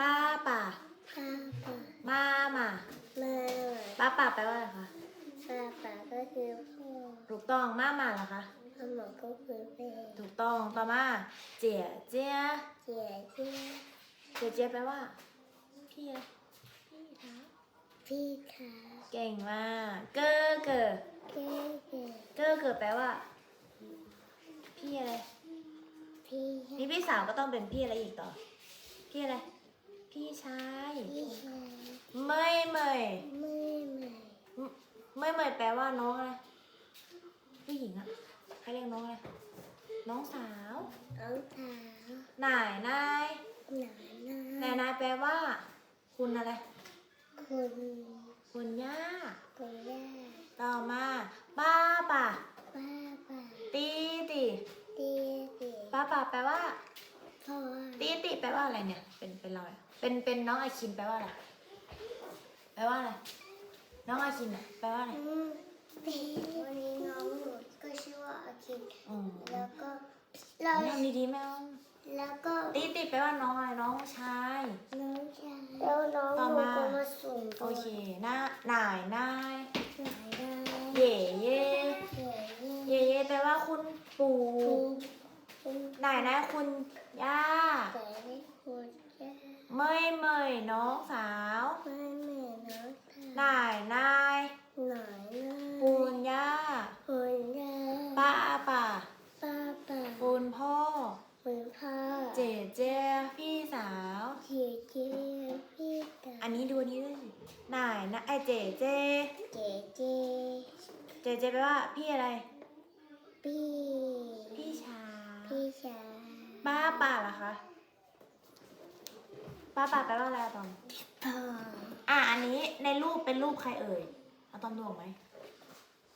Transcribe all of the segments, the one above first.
ป้าป่าป้าป่ามามามาป้าป่าแปลว่าอะไรคะป้าป่าก็คือพ่อถูกต้องมามาเหรอคะพ่อหมอก็คือแม่ถูกต้องต่อมาเจี๋ยเจี๋ยเจี๋ยเจี๋ยเจี๋ยเจี๋ยแปลว่าพี่อะไรพี่คะพี่ขาเก่งมากเกอเกอเก๋เก๋เกอเกอแปลว่า พี่อะไรพี่มีพี่สาวก็ต้องเป็นพี่อะไรอีกต่อ พี่อะไร พี่ชาย พี่ชายเมยเมยไม่ไม่เมยเมยแปลว่าน้องอะไรผู้หญิงอะใครเรียกน้องอะไรน้องสาว น้องสาวนายนายหนาหน้านายนายแปลว่า คุณอะไร คุณ คุณย่า คุณย่า ต่อมาป้าป่าป้าป่าตีติตีตีป้าป่าแปลว่าพ่อ ตีติแปลว่าอะไรเนี่ย เป็นเป็นเราอะเป็นเป็นน้องอาคินแปลว่าอะไรแปลว่าอะไรน้องอาคินอะแปลว่าอะไรอืมตีวันนี้น้องหนูก็ชื่อว่าอาคินอืมแล้วก็เราทำดีๆแม่อ้อมแล้วก็ตีติแปลว่าน้องอะไรน้องชายน้องชายแล้วน้องต่อหนูมาก็มาส่งโอเคหน้านายนายหลายได้เย่เย่เย่เย่เย่เย่แปลว่าคุณปู่คุณคุณนายนายคุณ ย่าแต่ไม่คุณย่าเมยเมยน้องสาว ไม่แม่น้องนายนายหน่อยนะปูนย่าคุณย่าป้าป่าป้าป้าปูนพ่อ คุณพ่อเจเจพี่สาว เจีเจีพี่ตาอันนี้ดูอันนี้ด้วยสินายนะไอเจเจ เจเจเจเจแปลว่าพี่อะไร พี่พี่ชายพี่ชาย ป้าป่าล่ะคะ ป้าป่าแปลว่าอะไรอะตอมพ่ออะอันนี้ในรูปเป็นรูปใครเอ่ยอะตอมดูออกไหม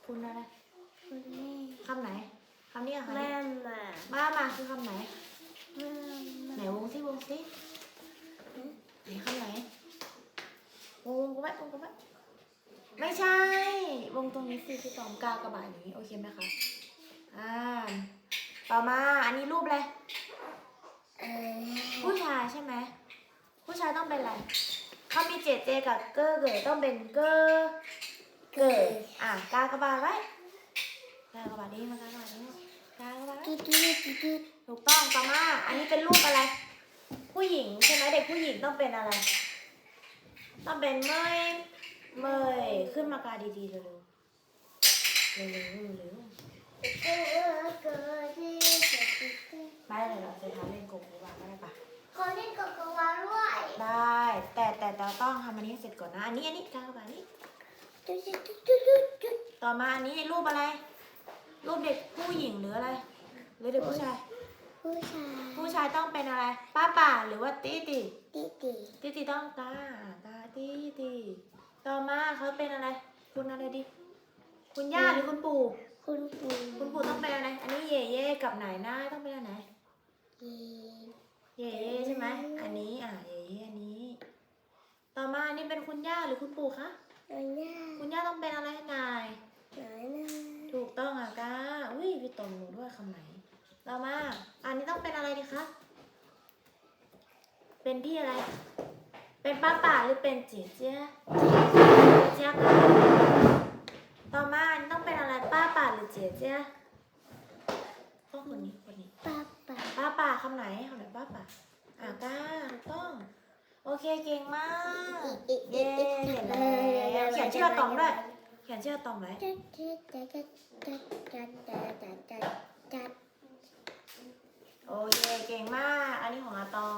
คุณอะไรคุณแม่คำไหนคำนี้กับคำแม่นี้มามามาคือคำไหน แม่ไหนมาวงซิวงซิไหนคำไหนวงวงกูไว้วงกูไว้ไม่ใช่ วงตรงนี้สิพี่ตอมกากระบาดอย่างนี้ โอเคไหมคะ อ่า ต่อมาอันนี้รูปอะไร เออ ผู้ชายใช่ไหม ผู้ชายต้องเป็นอะไรเขามีเจเจกับเกอร์เกิดต้องเป็นเกอร์เกิดอะกากระบาดไว้กากระบาดนี้มากากระบาดนี้กากระบาดไว้กิ๊กกิ๊กกิ๊กกิ๊กถูกต้องต่อมาอันนี้เป็นรูปอะไร ผู้หญิงใช่ไหมเด็กผู้หญิงต้องเป็นอะไร ต้องเป็นเมยเมยขึ้นมากาดีๆเร็วๆเร็วๆเร็วเออเกิดที่จะกิ๊กกิ๊กๆไม่เลยเราจะทำเล่นโกงดีกว่าไม่ได้ปะ ขอเล่นกับกวาด้วยได้ แต่แต่เราต้องทำอันนี้ให้เสร็จก่อนนะ อันนี้อันนี้กากบาทนี้จุดจุดจุดจุดจุดจุดต่อมาอันนี้รูปอะไร รูปเด็กผู้หญิงหรืออะไร หรือเด็กผู้ชาย ผู้ชายผู้ชายต้องเป็นอะไร ป้าป่าหรือว่าตีตีติติตีตีต้องตาตาตีตีต่อมาเขาเป็นอะไร คุณอะไรดิคุณย่าหรือคุณปู่ คุณปู่คุณปู่ต้องเป็นอะไร อันนี้เย่เย่กับไหนหน้าต้องเป็นอันไหนเย่ เย่เย่ใช่ไหม อันนี้อะเย่เย่อันนี้ ต่อมาอันนี้เป็น คุณย่าหรือคุณปู่คะอันย่าคุณย่าต้องเป็นอะไรนายหน่อยนะถูกต้องอะก้าอุ้ยพี่ตรงหนูด้วยคำไหนต่อมา อันนี้ต้องเป็นอะไรดีคะเป็นพี่อะไร เป็นป้าป่าหรือเป็นเจี๋ยเจี๊ยเจี๊ยกันต่อมาอันนี้ต้องเป็นอะไรป้าป่าหรือเจี๋ยเจี๊ยต้องคนนี้คนนี้ป้าป้าป้าป่าคำไหนคำไหนป้าป่าอะก้าถูกต้องโอ เคเก่งมากเย้เขียนเขียนชื่ออะตอมด้วยเขียนชื่ออะตอมไหมโอเคเก่งมาก อันนี้ของอาตอม